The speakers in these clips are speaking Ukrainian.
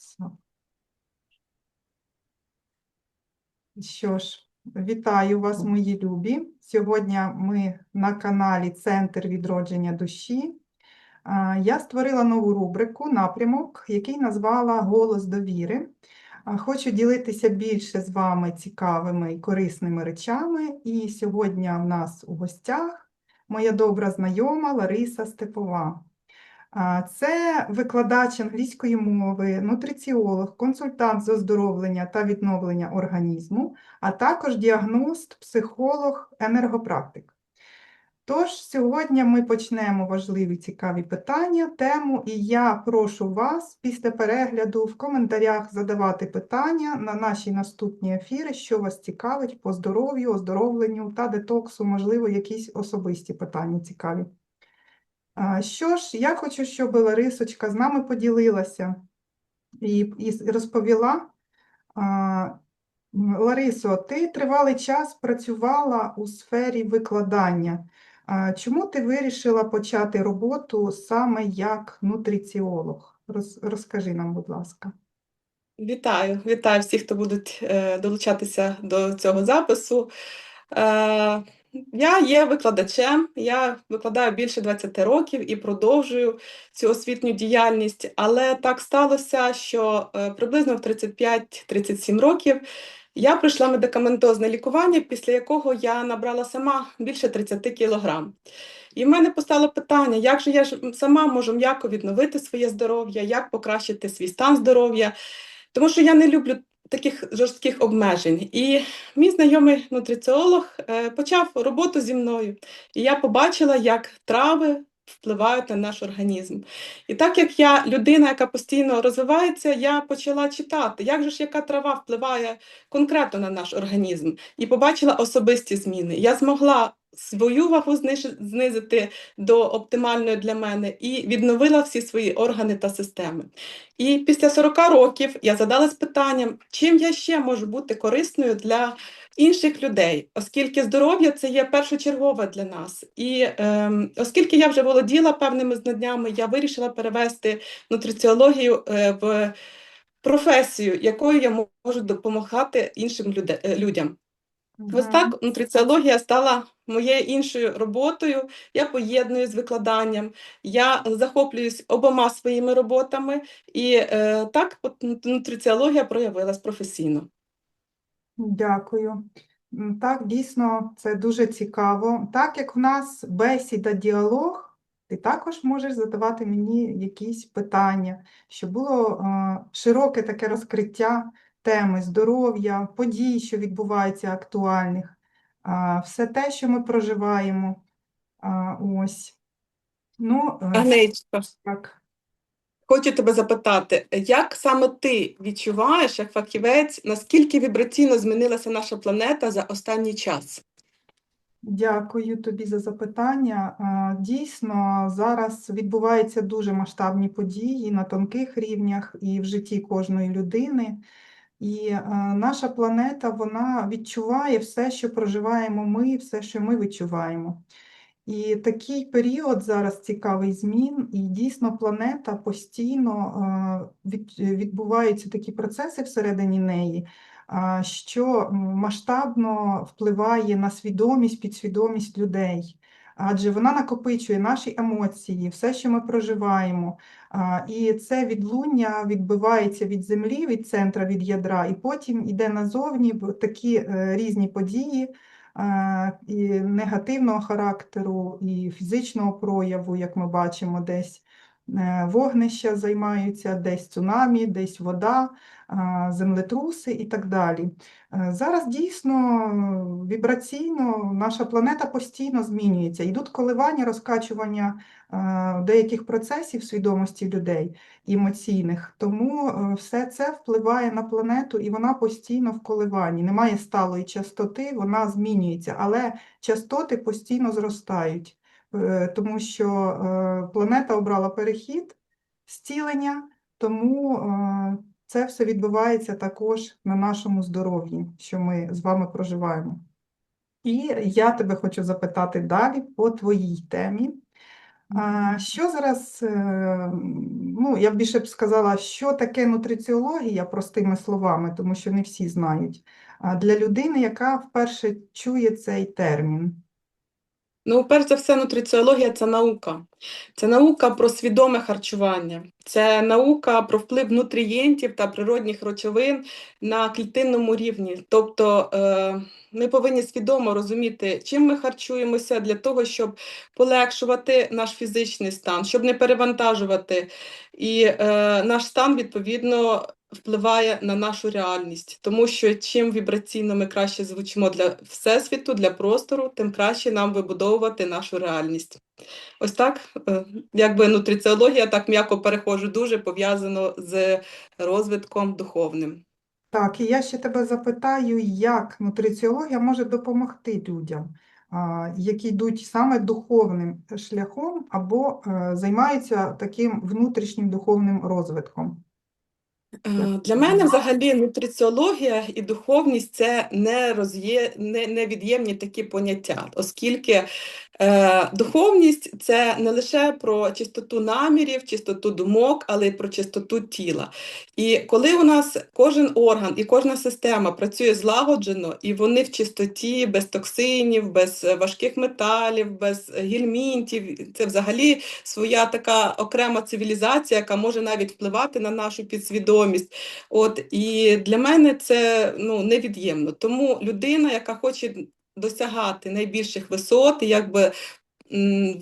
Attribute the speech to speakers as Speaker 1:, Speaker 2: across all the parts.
Speaker 1: Все. Що ж, вітаю вас, мої любі. Сьогодні ми на каналі Центр відродження душі. Я створила нову рубрику, напрямок, який назвала Голос довіри. Хочу ділитися більше з вами цікавими і корисними речами. І сьогодні в нас у гостях моя добра знайома Лариса Степова. Це викладач англійської мови, нутриціолог, консультант з оздоровлення та відновлення організму, а також діагност, психолог, енергопрактик. Тож сьогодні ми почнемо важливі цікаві питання, тему, і я прошу вас після перегляду в коментарях задавати питання на наші наступні ефіри, що вас цікавить по здоров'ю, оздоровленню та детоксу, можливо, якісь особисті питання цікаві. Що ж, я хочу, щоб Ларисочка з нами поділилася і, і розповіла. Ларисо, ти тривалий час працювала у сфері викладання. Чому ти вирішила почати роботу саме як нутриціолог? Роз, розкажи нам, будь ласка.
Speaker 2: Вітаю, вітаю всіх, хто будуть е, долучатися до цього запису. Я є викладачем, я викладаю більше 20 років і продовжую цю освітню діяльність, але так сталося, що е, приблизно в 35-37 років я пройшла медикаментозне лікування, після якого я набрала сама більше 30 кілограм. І в мене постало питання, як же я сама можу м'яко відновити своє здоров'я, як покращити свій стан здоров'я. Тому що я не люблю таких жорстких обмежень. І мій знайомий нутриціолог е, почав роботу зі мною. І я побачила, як трави впливають на наш організм. І так як я людина, яка постійно розвивається, я почала читати, як же ж яка трава впливає конкретно на наш організм, і побачила особисті зміни. Я змогла свою вагу знизити до оптимальної для мене і відновила всі свої органи та системи. І після 40 років я задалась питанням, чим я ще можу бути корисною для інших людей, оскільки здоров'я це є першочергове для нас. І ем, оскільки я вже володіла певними знаннями, я вирішила перевести нутриціологію е, в професію, якою я можу допомагати іншим люде- людям. Ось так нутриціологія стала моєю іншою роботою. Я поєдную з викладанням, я захоплююсь обома своїми роботами, і е, так от нутриціологія проявилась професійно.
Speaker 1: Дякую. Так, дійсно, це дуже цікаво. Так як в нас бесіда, діалог, ти також можеш задавати мені якісь питання, щоб було е, широке таке розкриття теми здоров'я, подій, що відбуваються актуальних, все те, що ми проживаємо. Ось. Ну, е, так.
Speaker 2: хочу тебе запитати, як саме ти відчуваєш, як фахівець, наскільки вібраційно змінилася наша планета за останній час?
Speaker 1: Дякую тобі за запитання. Дійсно, зараз відбуваються дуже масштабні події на тонких рівнях і в житті кожної людини. І е, наша планета вона відчуває все, що проживаємо ми, все, що ми відчуваємо. І такий період зараз цікавий змін, і дійсно планета постійно е, відбуваються такі процеси всередині неї, що масштабно впливає на свідомість, підсвідомість людей. Адже вона накопичує наші емоції, все, що ми проживаємо. І це відлуння відбивається від землі, від центра, від ядра, і потім йде назовні такі е, різні події е, і негативного характеру, і фізичного прояву, як ми бачимо, десь вогнища займаються, десь цунамі, десь вода, е, землетруси і так далі. Е, Зараз дійсно е, вібраційно наша планета постійно змінюється. Йдуть коливання, розкачування е, деяких процесів свідомості людей емоційних, тому е, все це впливає на планету і вона постійно в коливанні. Немає сталої частоти, вона змінюється, але частоти постійно зростають, е, тому що е, планета обрала перехід, зцілення, тому е, це все відбувається також на нашому здоров'ї, що ми з вами проживаємо. І я тебе хочу запитати далі по твоїй темі. Що зараз, е, ну, я б більше б сказала, що таке нутриціологія простими словами, тому що не всі знають. Для людини, яка вперше чує цей термін.
Speaker 2: Ну, перш за все, нутриціологія це наука. Це наука про свідоме харчування. Це наука про вплив нутрієнтів та природних речовин на клітинному рівні. Тобто е, ми повинні свідомо розуміти, чим ми харчуємося для того, щоб полегшувати наш фізичний стан, щоб не перевантажувати. І е, наш стан, відповідно, впливає на нашу реальність, тому що чим вібраційно ми краще звучимо для всесвіту, для простору, тим краще нам вибудовувати нашу реальність. Ось так, е, якби нутриціологія, так м'яко перехожу, дуже пов'язано з розвитком духовним.
Speaker 1: Так, і я ще тебе запитаю, як нутриціологія може допомогти людям, які йдуть саме духовним шляхом або е, займаються таким внутрішнім духовним розвитком.
Speaker 2: Е, Для мене взагалі нутриціологія і духовність це не роз'є... не, невід'ємні такі поняття, оскільки духовність це не лише про чистоту намірів, чистоту думок, але й про чистоту тіла. І коли у нас кожен орган і кожна система працює злагоджено, і вони в чистоті, без токсинів, без е, важких металів, без е, гельмінтів, це взагалі своя така окрема цивілізація, яка може навіть впливати на нашу підсвідомість. От і для мене це ну невід'ємно. Тому людина, яка хоче досягати найбільших висот, якби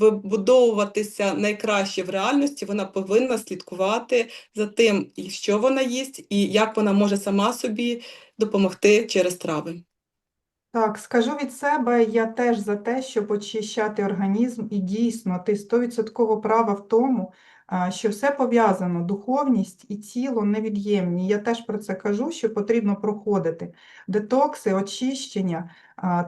Speaker 2: вибудовуватися найкраще в реальності, вона повинна слідкувати за тим, що вона їсть, і як вона може сама собі допомогти через трави.
Speaker 1: Так, скажу від себе, я теж за те, щоб очищати організм, і дійсно, ти стовідсотково права в тому, що все пов'язано, духовність і тіло невід'ємні. Я теж про це кажу, що потрібно проходити детокси, очищення,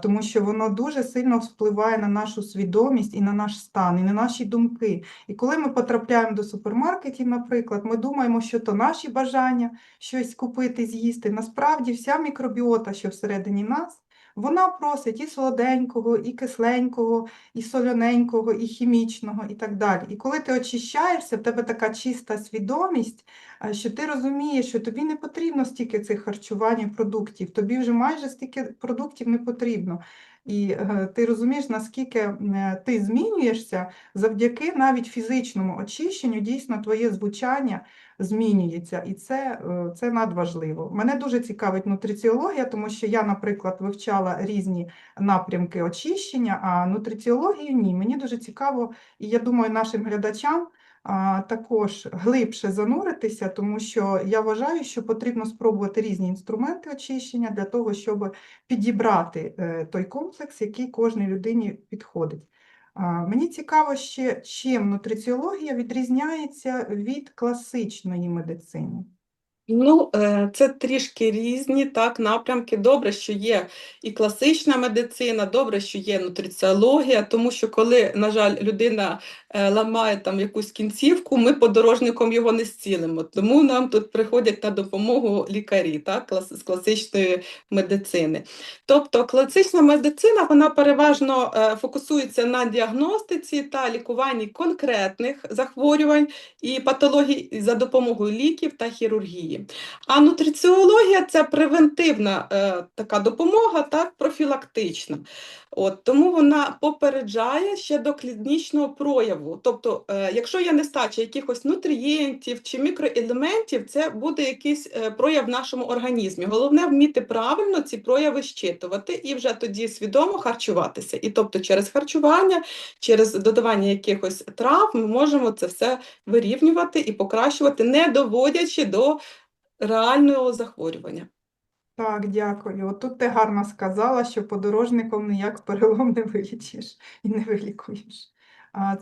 Speaker 1: тому що воно дуже сильно впливає на нашу свідомість і на наш стан, і на наші думки. І коли ми потрапляємо до супермаркетів, наприклад, ми думаємо, що то наші бажання щось купити, з'їсти. Насправді вся мікробіота, що всередині нас, вона просить і солоденького, і кисленького, і солоненького, і хімічного, і так далі. І коли ти очищаєшся, в тебе така чиста свідомість, що ти розумієш, що тобі не потрібно стільки цих харчувань і продуктів, тобі вже майже стільки продуктів не потрібно. І е, ти розумієш, наскільки е, ти змінюєшся завдяки навіть фізичному очищенню, дійсно твоє звучання змінюється, і це, е, це надважливо. Мене дуже цікавить нутриціологія, тому що я, наприклад, вивчала різні напрямки очищення, а нутриціологію ні. Мені дуже цікаво, і я думаю, нашим глядачам також глибше зануритися, тому що я вважаю, що потрібно спробувати різні інструменти очищення для того, щоб підібрати е, той комплекс, який кожній людині підходить. Мені цікаво ще, чим нутриціологія відрізняється від класичної медицини.
Speaker 2: Ну, е, це трішки різні так, напрямки. Добре, що є і класична медицина, добре, що є нутриціологія, тому що коли, на жаль, людина е, ламає там якусь кінцівку, ми подорожником його не зцілимо. Тому нам тут приходять на допомогу лікарі так, з класичної медицини. Тобто класична медицина вона переважно е, фокусується на діагностиці та лікуванні конкретних захворювань і патологій за допомогою ліків та хірургії. А нутриціологія це превентивна е, така допомога, так, профілактична. От, тому вона попереджає ще до клінічного прояву. Тобто, е, якщо є нестача якихось нутрієнтів чи мікроелементів, це буде якийсь е, прояв в нашому організмі. Головне вміти правильно ці прояви щитувати і вже тоді свідомо харчуватися. І тобто через харчування, через додавання якихось трав ми можемо це все вирівнювати і покращувати, не доводячи до реального захворювання.
Speaker 1: Так, дякую. От тут ти гарно сказала, що подорожником ніяк перелом не вилічиш і не вилікуєш.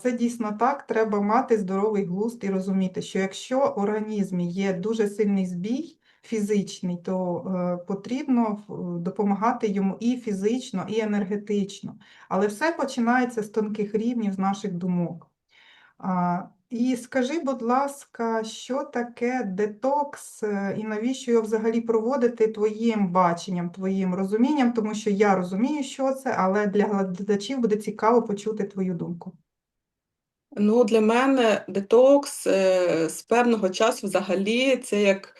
Speaker 1: Це дійсно так, треба мати здоровий глузд і розуміти, що якщо в організмі є дуже сильний збій фізичний, то е, потрібно допомагати йому і фізично, і енергетично. Але все починається з тонких рівнів, з наших думок. І скажи, будь ласка, що таке детокс е, і навіщо його взагалі проводити твоїм баченням, твоїм розумінням, тому що я розумію, що це, але для глядачів буде цікаво почути твою думку.
Speaker 2: Ну, для мене детокс е, з певного часу взагалі це як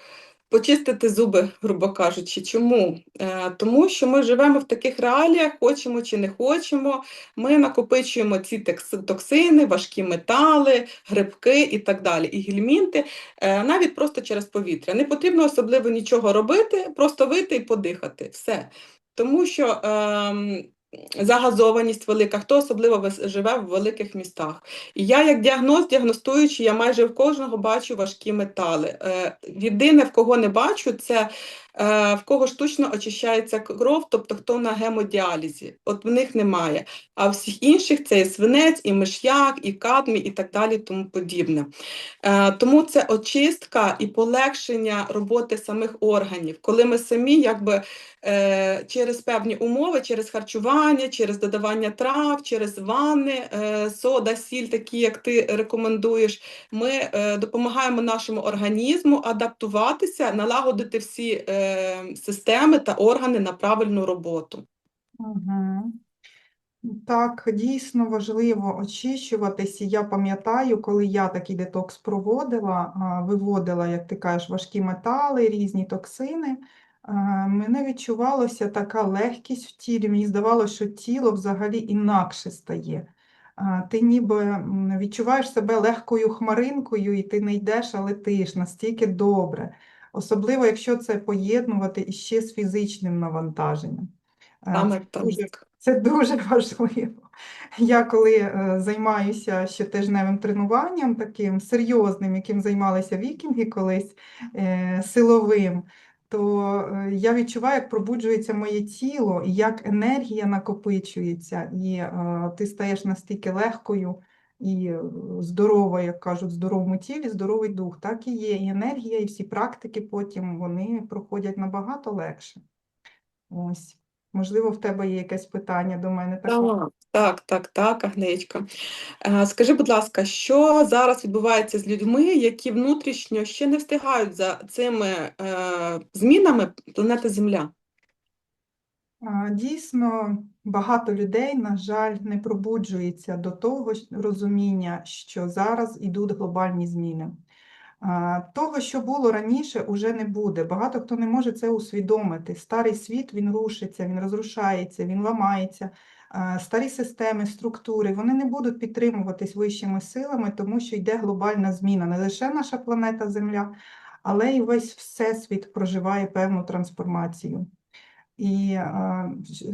Speaker 2: почистити зуби, грубо кажучи. Чому? Е, Тому що ми живемо в таких реаліях, хочемо чи не хочемо. Ми накопичуємо ці токсини, важкі метали, грибки і так далі, і гельмінти, е, навіть просто через повітря. Не потрібно особливо нічого робити, просто вийти і подихати. Все. Тому що ем, загазованість велика, хто особливо живе в великих містах. І я, як діагноз, діагностуючи, я майже в кожного бачу важкі метали. Е, єдине, в кого не бачу, це в кого штучно очищається кров, тобто хто на гемодіалізі. От в них немає. А всіх інших це і свинець, і миш'як, і кадмій, і так далі, тому подібне. Е, тому це очистка і полегшення роботи самих органів, коли ми самі якби е, через певні умови, через харчування, через додавання трав, через ванни, е, сода, сіль, такі, як ти рекомендуєш, ми е, допомагаємо нашому організму адаптуватися, налагодити всі е, системи та органи на правильну роботу.
Speaker 1: Угу. Так, дійсно важливо очищуватись. Я пам'ятаю, коли я такий детокс проводила, виводила, як ти кажеш, важкі метали, різні токсини, мене відчувалося така легкість в тілі. Мені здавалося, що тіло взагалі інакше стає. Ти ніби відчуваєш себе легкою хмаринкою, і ти не йдеш, а летиш настільки добре. Особливо, якщо це поєднувати іще з фізичним навантаженням.
Speaker 2: Саме
Speaker 1: Це дуже це дуже важливо. Я коли е, займаюся щотижневим тренуванням, таким серйозним, яким займалися вікінги колись, е, силовим, то е, я відчуваю, як пробуджується моє тіло і як енергія накопичується, і е, ти стаєш настільки легкою і е, здоровою, як кажуть, в здоровому тілі, здоровий дух. Так і є. І енергія, і всі практики потім вони проходять набагато легше. Ось. Можливо, в тебе є якесь питання до мене такого.
Speaker 2: Так, так, так, так, Агнечка. Е, Скажи, будь ласка, що зараз відбувається з людьми, які внутрішньо ще не встигають за цими е, змінами планети Земля?
Speaker 1: Дійсно, багато людей, на жаль, не пробуджується до того розуміння, що зараз ідуть глобальні зміни. Того, що було раніше, уже не буде. Багато хто не може це усвідомити. Старий світ він рушиться, він розрушається, він ламається. Старі системи, структури вони не будуть підтримуватись вищими силами, тому що йде глобальна зміна. Не лише наша планета Земля, але й весь всесвіт проживає певну трансформацію. І,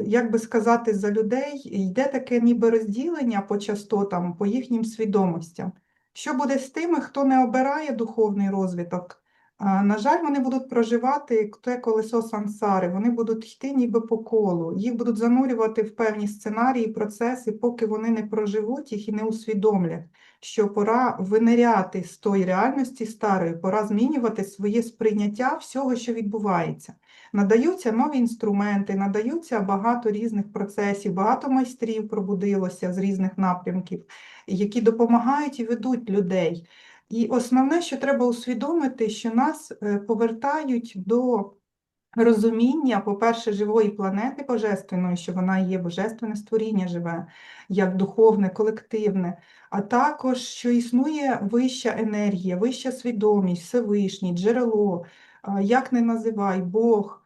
Speaker 1: як би сказати, за людей йде таке ніби розділення по частотам, по їхнім свідомостям. Що буде з тими, хто не обирає духовний розвиток? На жаль, вони будуть проживати те колесо сансари, вони будуть йти ніби по колу, їх будуть занурювати в певні сценарії, процеси, поки вони не проживуть їх і не усвідомлять, що пора виниряти з тої реальності старої, пора змінювати своє сприйняття всього, що відбувається. Надаються нові інструменти, надаються багато різних процесів, багато майстрів пробудилося з різних напрямків, які допомагають і ведуть людей. І основне, що треба усвідомити, що нас е, повертають до розуміння, по-перше, живої планети божественної, що вона є божественне створіння живе, як духовне, колективне, а також, що існує вища енергія, вища свідомість, Всевишній, джерело, як не називай, Бог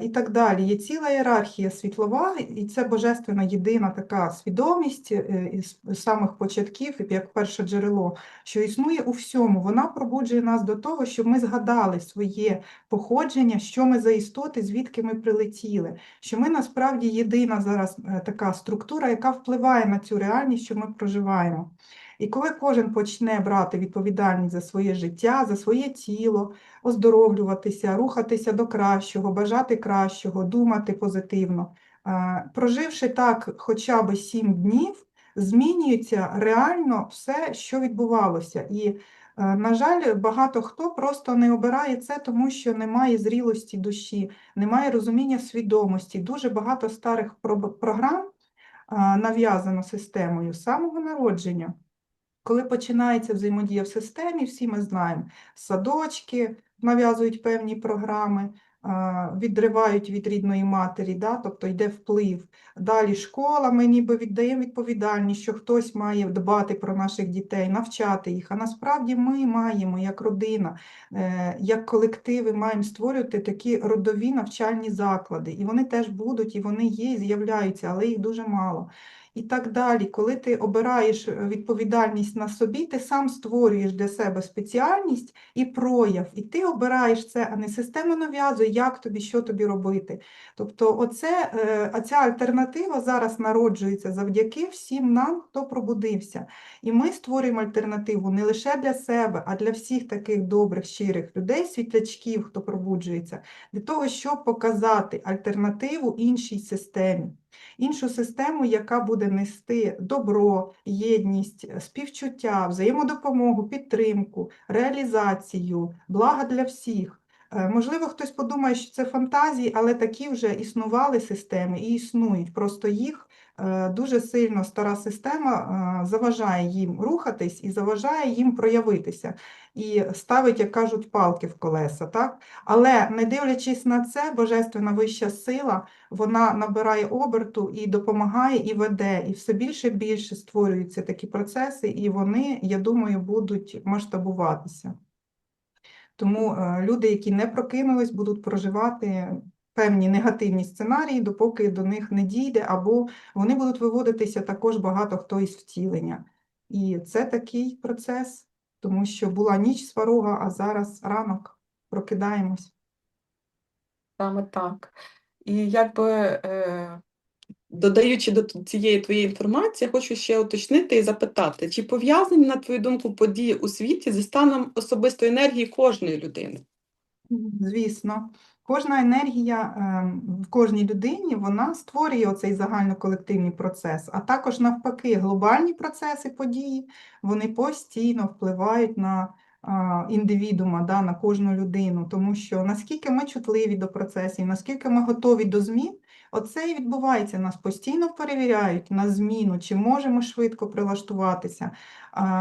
Speaker 1: і так далі. Є ціла ієрархія світлова, і це божественна єдина така свідомість е, із самих початків, як перше джерело, що існує у всьому. Вона пробуджує нас до того, щоб ми згадали своє походження, що ми за істоти, звідки ми прилетіли, що ми насправді єдина зараз е, така структура, яка впливає на цю реальність, що ми проживаємо. І коли кожен почне брати відповідальність за своє життя, за своє тіло, оздоровлюватися, рухатися до кращого, бажати кращого, думати позитивно, е, проживши так хоча б сім днів, змінюється реально все, що відбувалося. І Е, На жаль, багато хто просто не обирає це, тому що немає зрілості душі, немає розуміння свідомості. Дуже багато старих програм нав'язано системою самого народження. Коли починається взаємодія в системі, всі ми знаємо, садочки нав'язують певні програми, відривають від рідної матері, да? тобто йде вплив. Далі школа, ми ніби віддаємо відповідальність, що хтось має дбати про наших дітей, навчати їх. А насправді ми маємо, як родина, е, як колективи, маємо створювати такі родові навчальні заклади. І вони теж будуть, і вони є, і з'являються, але їх дуже мало. І так далі, коли ти обираєш е, відповідальність на собі, ти сам створюєш для себе спеціальність і прояв, і ти обираєш це, а не система нав'язує, як тобі, що тобі робити. Тобто, оце, е, а ця альтернатива зараз народжується завдяки всім нам, хто пробудився. І ми створюємо альтернативу не лише для себе, а для всіх таких добрих, щирих людей, світлячків, хто пробуджується, для того, щоб показати альтернативу іншій системі. Іншу систему, яка буде нести добро, єдність, співчуття, взаємодопомогу, підтримку, реалізацію, блага для всіх. Е, Можливо, хтось подумає, що це фантазії, але такі вже існували системи і існують. Просто їх е, дуже сильно стара система е, заважає їм рухатись і заважає їм проявитися. І ставить, як кажуть, палки в колеса. Так? Але не дивлячись на це, божественна вища сила вона набирає оберту і допомагає, і веде, і все більше і більше створюються такі процеси, і вони, я думаю, будуть масштабуватися. Тому е, люди, які не прокинулись, будуть проживати певні негативні сценарії, допоки до них не дійде, або вони будуть виводитися також багато хто із втілення. І це такий процес, тому що була ніч сварога, а зараз ранок. Прокидаємось.
Speaker 2: Саме так. І якби е, додаючи до цієї твоєї інформації, хочу ще уточнити і запитати, чи пов'язані, на твою думку, події у світі зі станом особистої енергії кожної людини?
Speaker 1: Звісно, кожна енергія ем, в кожній людині вона створює оцей загальноколективний процес, а також навпаки, глобальні процеси, події, вони постійно впливають на а, індивідуума, да, на кожну людину, тому що наскільки ми чутливі до процесів, наскільки ми готові до змін, оце і відбувається. Нас постійно перевіряють на зміну, чи можемо швидко прилаштуватися,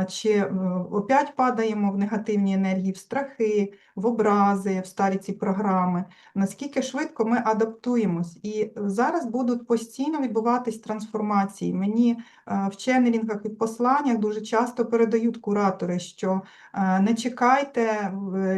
Speaker 1: чи е, опять падаємо в негативні енергії, в страхи, в образи, в старі ці програми, наскільки швидко ми адаптуємось. І зараз будуть постійно відбуватись трансформації. Мені е, в ченнелінгах і в посланнях дуже часто передають куратори, що е, не чекайте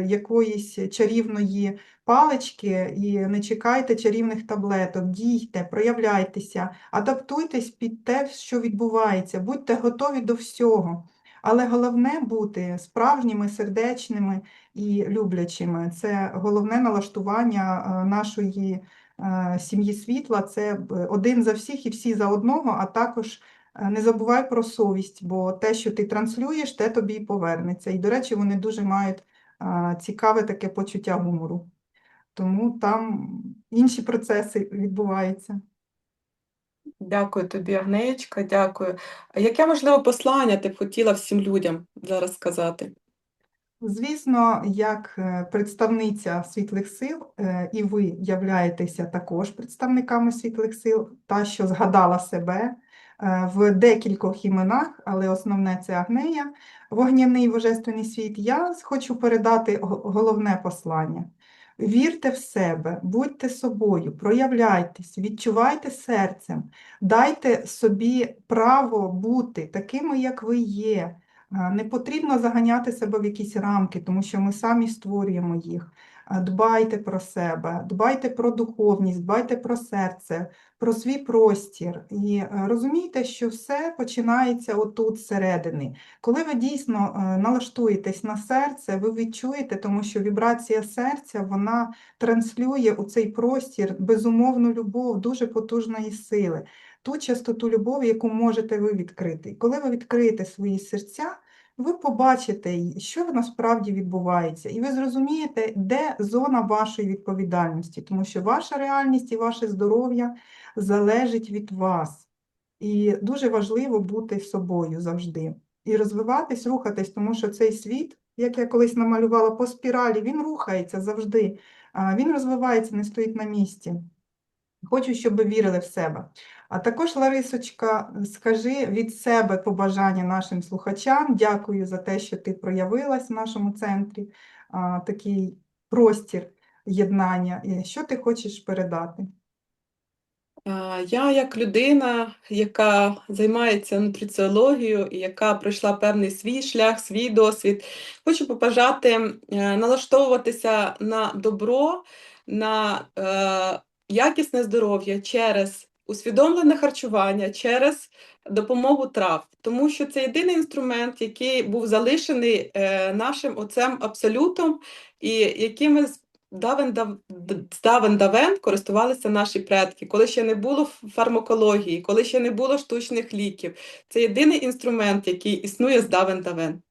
Speaker 1: якоїсь чарівної палички і не чекайте чарівних таблеток, дійте, проявляйтеся, адаптуйтесь під те, що відбувається, будьте готові до всього. Але головне бути справжніми, сердечними і люблячими. Це головне налаштування е, нашої е, сім'ї світла. Це один за всіх і всі за одного, а також е, не забувай про совість, бо те, що ти транслюєш, те тобі і повернеться. І, до речі, вони дуже мають е, цікаве таке почуття гумору. Тому там інші процеси відбуваються.
Speaker 2: Дякую тобі, Агнеєчка, дякую. А яке можливе послання ти б хотіла всім людям зараз сказати?
Speaker 1: Звісно, як е, представниця світлих сил, е, і ви являєтеся також представниками світлих сил, та, що згадала себе е, в декількох іменах, але основне це Агнея, вогняний божественний світ. Я хочу передати головне послання. Вірте в себе, будьте собою, проявляйтесь, відчувайте серцем, дайте собі право бути такими, як ви є. Е, Не потрібно заганяти себе в якісь рамки, тому що ми самі створюємо їх. Дбайте про себе, дбайте про духовність, дбайте про серце, про свій простір. І е, розумійте, що все починається отут зсередини. Коли ви дійсно е, налаштуєтесь на серце, ви відчуєте, тому що вібрація серця вона транслює у цей простір безумовну любов дуже потужної сили ту частоту любові, яку можете ви відкрити. І коли ви відкриєте свої серця, ви побачите, що насправді відбувається, і ви зрозумієте, де зона вашої відповідальності, тому що ваша реальність і ваше здоров'я залежить від вас. І дуже важливо бути собою завжди. І розвиватись, рухатись, тому що цей світ, як я колись намалювала по спіралі, він рухається завжди. Він розвивається, не стоїть на місці. Хочу, щоб ви вірили в себе. А також, Ларисочка, скажи від себе побажання нашим слухачам. Дякую за те, що ти проявилась в нашому центрі, такий простір. єднання. І Що ти хочеш передати?
Speaker 2: Я як людина, яка займається нутриціологією і яка пройшла певний свій шлях, свій досвід, хочу побажати е, налаштовуватися на добро, на е, якісне здоров'я через усвідомлене харчування, через допомогу трав, тому що це єдиний інструмент, який був залишений е, нашим отцем абсолютом, і якими з давен давен давен користувалися наші предки, коли ще не було фармакології, коли ще не було штучних ліків. Це єдиний інструмент, який існує з давен давен.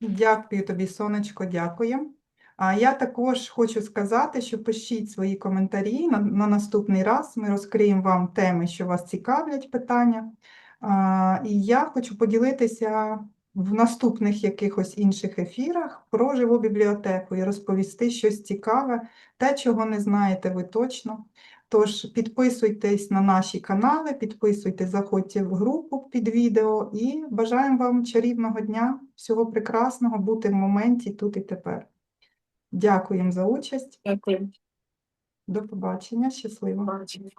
Speaker 1: Дякую тобі, сонечко, дякую. А я також хочу сказати, що пишіть свої коментарі. На, на наступний раз ми розкриємо вам теми, що вас цікавлять питання. А, і я хочу поділитися в наступних якихось інших ефірах про живу бібліотеку і розповісти щось цікаве, те, чого не знаєте ви точно. Тож підписуйтесь на наші канали, підписуйтесь, заходьте в групу під відео і бажаємо вам чарівного дня, всього прекрасного, бути в моменті тут і тепер. Дякуємо за участь.
Speaker 2: Дякую.
Speaker 1: До побачення. Щасливо.
Speaker 2: Бачення.